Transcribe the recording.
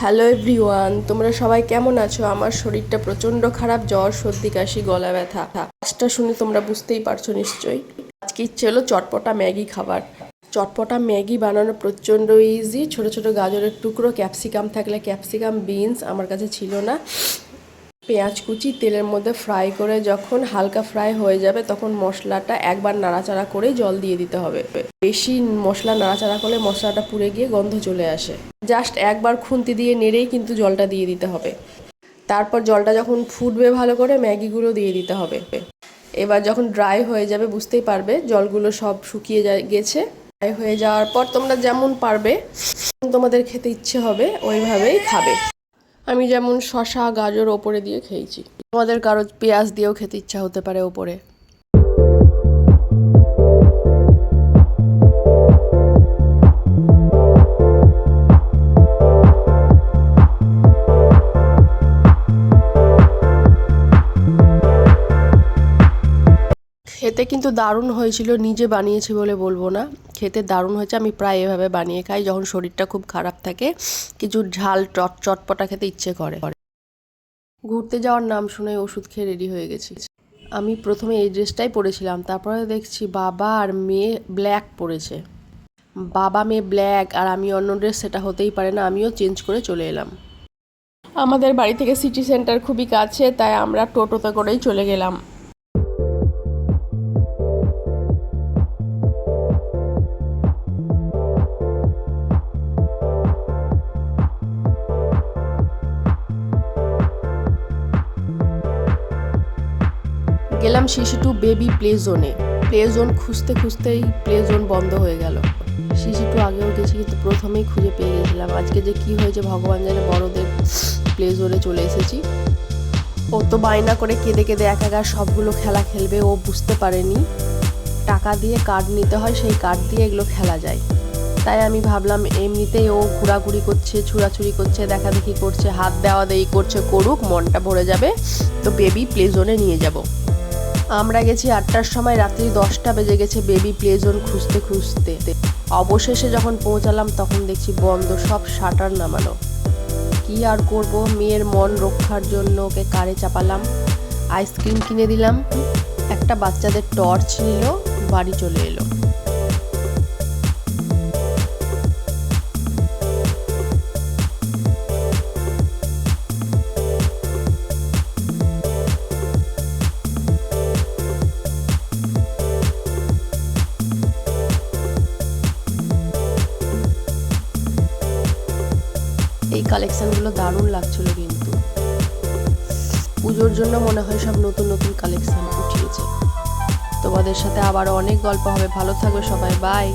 Hello everyone তোমরা সবাই কেমন আছো? আমার শরীরটা প্রচণ্ড খারাপ, জ্বর, সর্দি, কাশি, গলা ব্যথা। কাজটা শুনে তোমরা বুঝতেই পারছ নিশ্চয়ই। আজকে ইচ্ছে হলো চটপটা ম্যাগি খাবার। চটপটা ম্যাগি বানানো প্রচণ্ড ইজি ছোট ছোট গাজরের টুকরো, ক্যাপসিকাম থাকলে ক্যাপসিকাম, বিনস আমার কাছে ছিল না। পেঁয়াজ কুচি তেলের মধ্যে ফ্রাই করে যখন হালকা ফ্রাই হয়ে যাবে, তখন মশলাটা একবার নাড়াচাড়া করে জল দিয়ে দিতে হবে। বেশি মশলা নাড়াচাড়া করলে মশলাটা পুড়ে গিয়ে গন্ধ চলে আসে। জাস্ট একবার খুন্তি দিয়ে নেড়েই কিন্তু জলটা দিয়ে দিতে হবে। তারপর জলটা যখন ফুটবে ভালো করে, ম্যাগিগুলো দিয়ে দিতে হবে। এবার যখন ড্রাই হয়ে যাবে, বুঝতেই পারবে জলগুলো সব শুকিয়ে গেছে। ড্রাই হয়ে যাওয়ার পর তোমরা যেমন পারবে তোমাদের খেতে ইচ্ছে হবে, ওইভাবেই খাবে। আমি যেমন শশা, গাজর ওপরে দিয়ে খেয়েছি। আমাদের কারও পেঁয়াজ দিয়েও খেতে ইচ্ছা হতে পারে ওপরে। খেতে কিন্তু দারুণ হয়েছিল, নিজে বানিয়েছি বলে বলব না। খেতে দারুণ হয়েছে, আমি প্রায় এভাবে বানিয়ে খাই, যখন শরীরটা খুব খারাপ থাকে, কিছু ঝাল, চট, চটপটা খেতে ইচ্ছে করে। ঘুরতে যাওয়ার নাম শুনে ওষুধ খেয়ে রেডি হয়ে গেছি। আমি প্রথমে এই ড্রেসটাই পরেছিলাম, তারপরে দেখছি বাবা আর মেয়ে ব্ল্যাক পরেছে। বাবা, মেয়ে ব্ল্যাক আর আমি অন্য ড্রেস সেটা হতেই পারে না, আমিও চেঞ্জ করে চলে এলাম। আমাদের বাড়ি থেকে সিটি সেন্টার খুবই কাছে, তাই আমরা টোটোতে করেই চলে গেলাম। গেলাম শিশু টু বেবি প্লে জোনে প্লে জোন খুঁজতে খুঁজতেই প্লে জোন বন্ধ হয়ে গেল। শিশু টু আগেও গেছি, কিন্তু প্রথমেই খুঁজে পেয়ে গেছিলাম। আজকে যে কি হয়েছে, ভগবান জানে, বড়দের প্লে জোনে চলে এসেছি। ও তো বায়না করে কেঁদে কেঁদে একা একা সবগুলো খেলা খেলবে, ও বুঝতে পারেনি। টাকা দিয়ে কার্ড নিতে হয়, সেই কার্ড দিয়ে এগুলো খেলা যায়। তাই আমি ভাবলাম, এমনিতেই ও ঘোরাঘুরি করছে, ছুড়াছুড়ি করছে দেখাদেখি করছে, হাত দেওয়া দেই করছে, করুক, মনটা ভরে যাবে, তো বেবি প্লে জোনে নিয়ে যাব। আমরা গেছি আটটার সময়, রাত্রি দশটা বেজে গেছে বেবি প্লে জোন খুঁজতে খুঁজতে। অবশেষে যখন পৌঁছালাম, তখন দেখছি বন্ধ, সব শাটার নামানো। কি আর করব? মেয়ের মন রক্ষার জন্য ওকে কারে চাপালাম আইসক্রিম কিনে দিলাম, একটা বাচ্চাদের টর্চ নিল, বাড়ি চলে এলো। এই কালেকশনগুলো দারুণ লাগছিল কিন্তু। পুজোর জন্য মনে হয় সব নতুন নতুন কালেকশন উঠিয়েছে। তোমাদের সাথে আবার অনেক গল্প হবে। ভালো থাকবে সবাই। বাই